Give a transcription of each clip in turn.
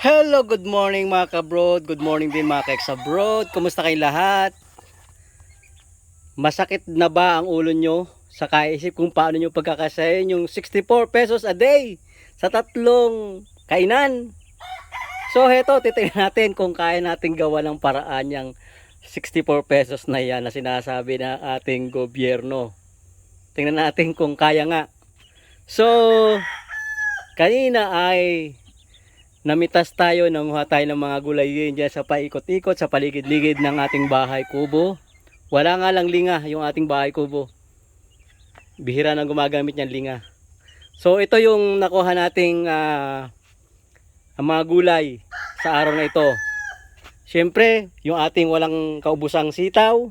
Hello, good morning mga kabrod. Good morning din mga keks abroad. Kumusta kayong lahat? Masakit na ba ang ulo nyo sa kaisip kung paano nyo pagkakasayin yung 64 pesos a day sa tatlong kainan? So heto, titingnan natin kung kaya natin gawa ng paraan yung 64 pesos na yan na sinasabi ng ating gobyerno. Tingnan natin kung kaya nga. So, kanina ay namitas tayo, nanguha tayo ng mga gulay din dyan sa paikot-ikot sa paligid-ligid ng ating bahay kubo. Wala nga lang linga yung ating bahay kubo. Bihira nang gumagamit niyan linga. So ito yung nakuha nating ang mga gulay sa araw na ito. Siyempre, yung ating walang kaubusang sitaw.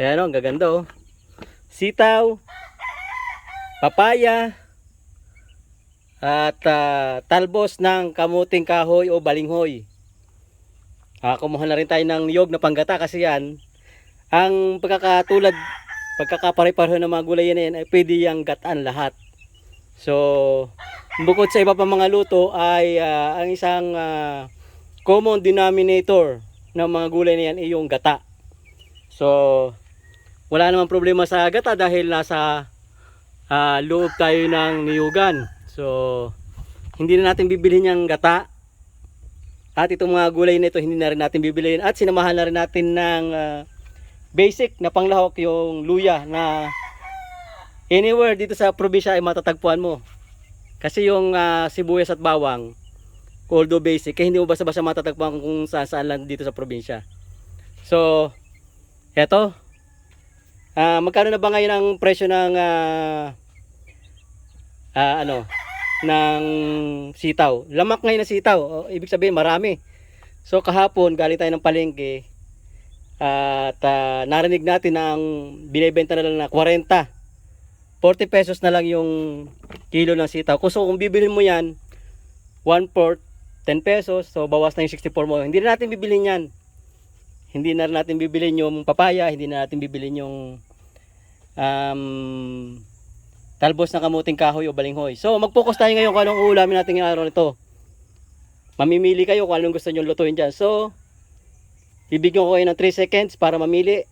Ayan o, ang gaganda oh. Sitaw, papaya, at ah, talbos ng kamuting kahoy o balinghoy. Ah, kumuha na rin tayo ng niyog na panggata kasi yan, ang pagkakatulad, pagkakapare-pareho ng mga gulay na yan ay pwede yung gataan lahat. So, bukod sa iba pa mga luto ay ah, ang isang ah, common denominator ng mga gulay na yan ay yung gata. So, wala namang problema sa gata dahil nasa ah, loob tayo ng niyugan. So, hindi na natin bibilhin yung gata. At itong mga gulay na ito, hindi na rin natin bibilhin. At sinamahan na rin natin ng ah, basic na panglahok yung luya na anywhere dito sa probinsya ay matatagpuan mo. Kasi yung ah, sibuyas at bawang, although basic, eh, hindi mo basta-basta matatagpuan kung saan saan lang dito sa probinsya. So, eto. Ah, magkano na ba ngayon ang presyo ng ah, ah, ano, ng sitaw. Lamak ngayon na sitaw. O, ibig sabihin marami. So kahapon galing tayo ng palengke at ah, narinig natin na ang binebenta na lang na 40. 40 pesos na lang yung kilo ng sitaw. So kung bibilhin mo yan, 1 port, 10 pesos. So bawas na yung 64 mo. Hindi na natin bibilhin yan. Hindi na natin bibilhin yung papaya, hindi na natin bibilhin yung um, talbos ng kamuting kahoy o balinghoy. So, mag-focus tayo ngayon kung anong ulamin natin ngayong araw nito. Mamimili kayo kung anong gusto nyo lutuin dyan. So, bibigyan ko kayo ng 3 seconds para mamili.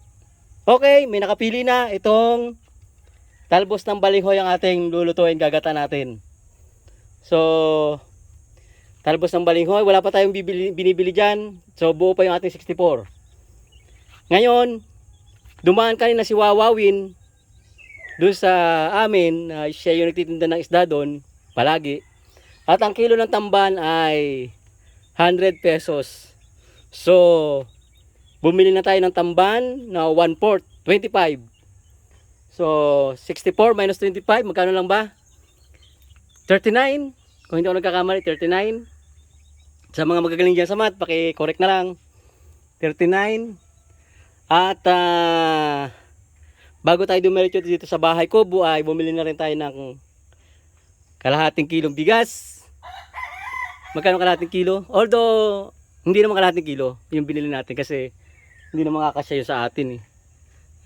Okay, may nakapili na itong talbos ng balinghoy ang ating lulutuin, gagata natin. So, talbos ng balinghoy, wala pa tayong bibili, binibili dyan. So, buo pa yung ating 64. Ngayon, dumaan kanina si Wawawin doon sa amin, uh, siya yung nagtitinda ng isda doon, palagi. At ang kilo ng tamban ay 100 pesos. So, bumili na tayo ng tamban na 1 port, 25. So, 64 minus 25, magkano lang ba? 39. Kung hindi ako nagkakamali, 39. Sa mga magagaling dyan sa math, paki-correct na lang. 39. At, ah, bago tayo dumiretso dito sa bahay ko, buay, bumili na rin tayo ng kalahating kilong bigas. Magkano kalahating kilo? Although, hindi naman kalahating kilo yung binili natin kasi hindi naman kakasya yun sa atin eh.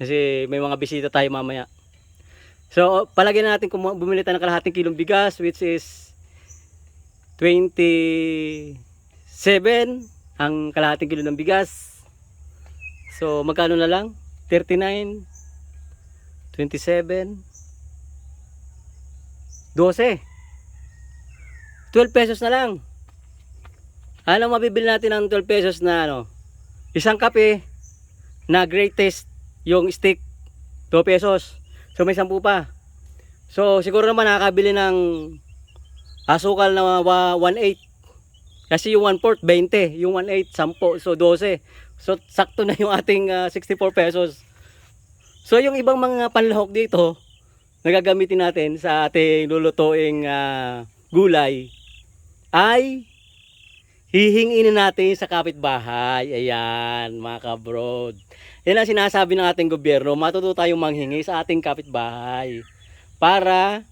Kasi may mga bisita tayo mamaya. So, palagyan na natin kung bumili tayo ng kalahating kilong bigas which is 27 ang kalahating kilo ng bigas. So, magkano na lang? 39 27 12 12 pesos na lang. Ano mabibili natin ng 12 pesos na ano? Isang kape na greatest yung stick 2 pesos. So may 10 pa. So siguro naman nakakabili ng asukal na 1.8 kasi yung 1 port 20 yung 1.8 10 so 12 so sakto na yung ating ah, 64 pesos So yung ibang mga panlahok dito na gagamitin natin sa ating lulutuing ah, gulay ay hihingin natin sa kapitbahay. Ayan, mga kabrod. Yan ang sinasabi ng ating gobyerno, matuto tayong manghingi sa ating kapitbahay para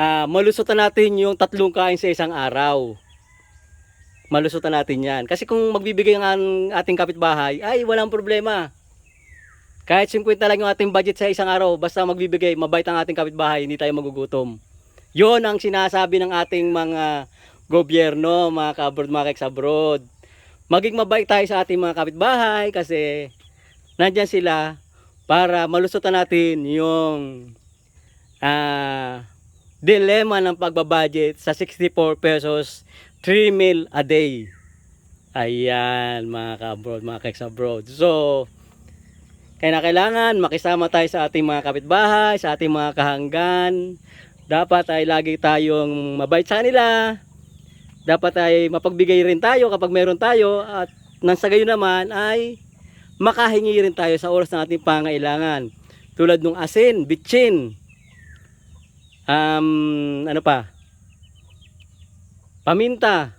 ah, malusutan natin yung tatlong kain sa isang araw. Malusutan natin yan. Kasi kung magbibigay ang ating kapitbahay, ay walang problema. Kahit 50 lang yung ating budget sa isang araw, basta magbibigay, mabait ang ating kapitbahay, hindi tayo magugutom. Yon ang sinasabi ng ating mga gobyerno, mga ka-abroad, mga ka-abroad. Maging mabait tayo sa ating mga kapitbahay kasi nandyan sila para malusutan natin yung ah dilema ng pagbabudget sa 64 pesos 3 meal a day. Ayan, mga ka-abroad, mga ka-abroad. So, kaya na kailangan makisama tayo sa ating mga kapitbahay, sa ating mga kahanggan. Dapat ay lagi tayong mabait sa kanila. Dapat ay mapagbigay rin tayo kapag meron tayo at nang sa gayon naman ay makahingi rin tayo sa oras ng ating pangailangan. Tulad ng asin, bitchin, um, ano pa, paminta,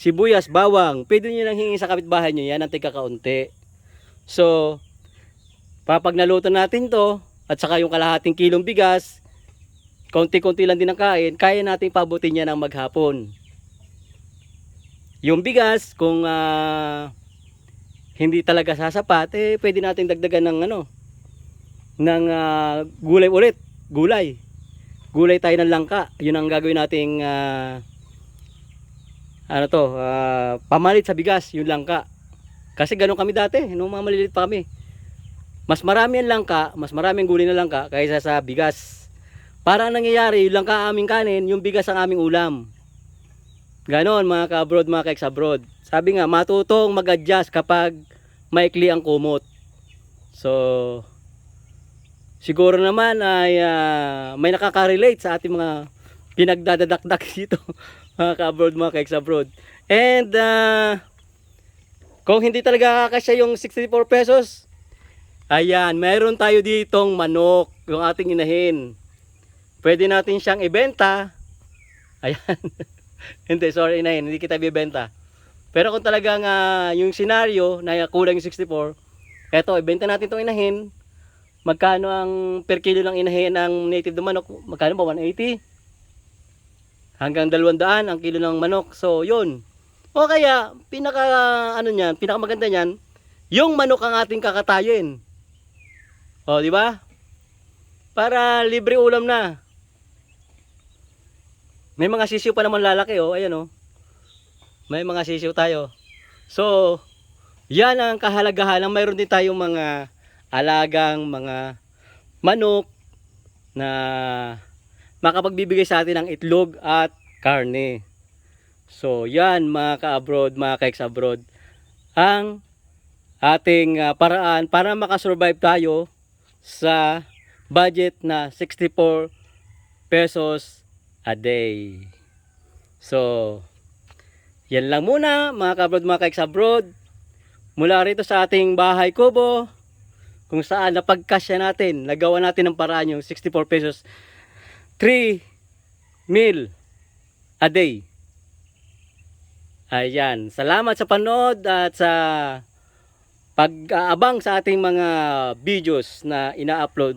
sibuyas, bawang. Pwede nyo nang hingin sa kapitbahay nyo yan ang tika kaunti. So, Papag naluto natin to, at saka yung kalahating kilong bigas, konti-konti lang din ang kain, kaya natin pabutin niya ng maghapon. Yung bigas, kung ah, hindi talaga sasapat, eh pwede natin dagdagan ng ano, ng ah, gulay ulit, gulay. Gulay tayo ng langka, yun ang gagawin nating ah, ano to, ah, pamalit sa bigas, yung langka. Kasi ganun kami dati, nung mga maliliit pa kami mas marami ang langka, mas maraming gulay na langka kaysa sa bigas. Para ang nangyayari, yung langka aming kanin, yung bigas ang aming ulam. Ganon mga ka-abroad, mga ka-ex-abroad. Sabi nga, matutong mag-adjust kapag maikli ang kumot. So, siguro naman ay ah, may nakaka-relate sa ating mga pinagdadadakdak dito, mga ka-abroad, mga ka-ex-abroad. And, ah, kung hindi talaga kakasya yung 64 pesos, Ayan, meron tayo ditong manok, yung ating inahin. Pwede natin siyang ibenta. Ayan. hindi, sorry inahin, hindi kita bibenta. Pero kung talagang ah, yung senaryo na kulang yung 64, eto, ibenta natin itong inahin. Magkano ang per kilo ng inahin ng native na manok? Magkano ba? 180? Hanggang 200 ang kilo ng manok. So, yun. O kaya, pinaka, ano niyan, pinaka maganda niyan, yung manok ang ating kakatayin. O, di ba? Para libre ulam na. May mga sisiw pa naman lalaki, oh. Ayan, oh. May mga sisiw tayo. So, yan ang kahalagahan ng mayroon din tayong mga alagang mga manok na makapagbibigay sa atin ng itlog at karne. So, yan mga ka-abroad, mga ka-ex-abroad, ang ating ah, paraan para makasurvive tayo sa budget na 64 pesos a day. So, yan lang muna mga kabrod mga kaiks abroad. Mula rito sa ating bahay kubo, kung saan napagkasya natin, nagawa natin ng paraan yung 64 pesos, 3 meal a day. Ayan, salamat sa panood at sa pag-aabang sa ating mga videos na ina-upload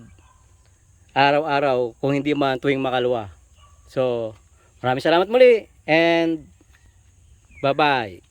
araw-araw kung hindi man tuwing makalwa. So, maraming salamat muli and bye-bye.